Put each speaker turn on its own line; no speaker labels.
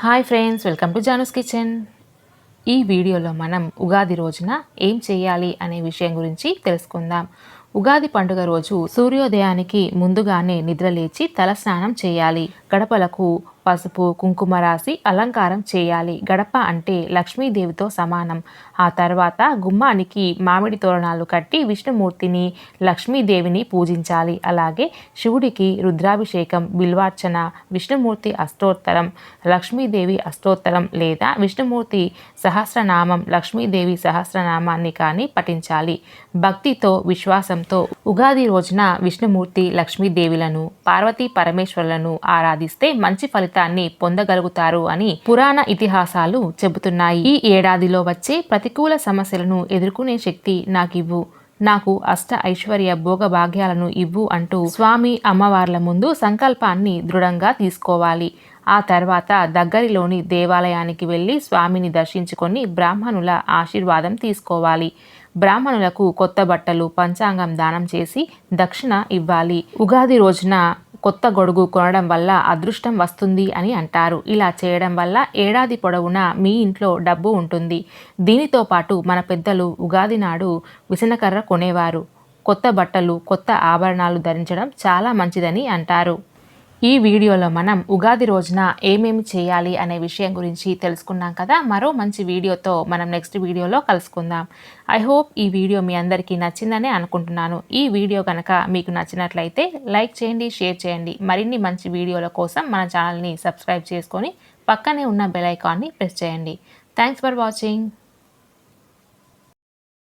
Hi friends welcome to Janu's kitchen. ఈ వీడియోలో మనం ఉగాది రోజున ఏం చేయాలి అనే విషయం గురించి తెలుసుకుందాం. ఉగాది పండుగ రోజు సూర్యోదయానికి ముందుగానే నిద్రలేచి తలస్నానం చేయాలి. గడపలకు పసుపు కుంకుమ రాసి అలంకారం చేయాలి. గడప అంటే లక్ష్మీదేవితో సమానం. ఆ తర్వాత గుమ్మానికి మామిడి తోరణాలు కట్టి విష్ణుమూర్తిని లక్ష్మీదేవిని పూజించాలి. అలాగే శివుడికి రుద్రాభిషేకం బిల్వార్చన విష్ణుమూర్తి అష్టోత్తరం లక్ష్మీదేవి అష్టోత్తరం లేదా విష్ణుమూర్తి సహస్రనామం లక్ష్మీదేవి సహస్రనామాన్ని కానీ పఠించాలి. భక్తితో విశ్వాసం విశ్వాసంతో ఉగాది రోజున విష్ణుమూర్తి లక్ష్మీదేవులను పార్వతీ పరమేశ్వరులను ఆరాధిస్తే మంచి ఫలితాన్ని పొందగలుగుతారు అని పురాణ ఇతిహాసాలు చెబుతున్నాయి. ఈ ఏడాదిలో వచ్చే ప్రతికూల సమస్యలను ఎదుర్కొనే శక్తి నాకివ్వు. నాకు అష్ట ఐశ్వర్య భోగ భాగ్యాలను ఇవ్వు అంటూ స్వామి అమ్మవార్ల ముందు సంకల్పాన్ని దృఢంగా తీసుకోవాలి. ఆ తర్వాత దగ్గరిలోని దేవాలయానికి వెళ్ళి స్వామిని దర్శించుకొని బ్రాహ్మణుల ఆశీర్వాదం తీసుకోవాలి. బ్రాహ్మణులకు కొత్త బట్టలు పంచాంగం దానం చేసి దక్షిణ ఇవ్వాలి. ఉగాది రోజున కొత్త గొడుగు కొనడం వల్ల అదృష్టం వస్తుంది అని అంటారు. ఇలా చేయడం వల్ల ఏడాది పొడవునా మీ ఇంట్లో డబ్బు ఉంటుంది. దీనితో పాటు మన పెద్దలు ఉగాది నాడు విసనకర్ర కొనేవారు. కొత్త బట్టలు కొత్త ఆభరణాలు ధరించడం చాలా మంచిదని అంటారు. ఈ వీడియోలో మనం ఉగాది రోజున ఏమేమి చేయాలి అనే విషయం గురించి తెలుసుకున్నాం కదా. మరో మంచి వీడియోతో మనం నెక్స్ట్ వీడియోలో కలుసుకుందాం. ఐ హోప్ ఈ వీడియో మీ అందరికీ నచ్చిందనే అనుకుంటున్నాను. ఈ వీడియో కనుక మీకు నచ్చినట్లయితే లైక్ చేయండి షేర్ చేయండి. మరిన్ని మంచి వీడియోల కోసం మన ఛానల్ని సబ్స్క్రైబ్ చేసుకొని పక్కనే ఉన్న బెల్ ఐకాన్ని ప్రెస్ చేయండి. Thanks for watching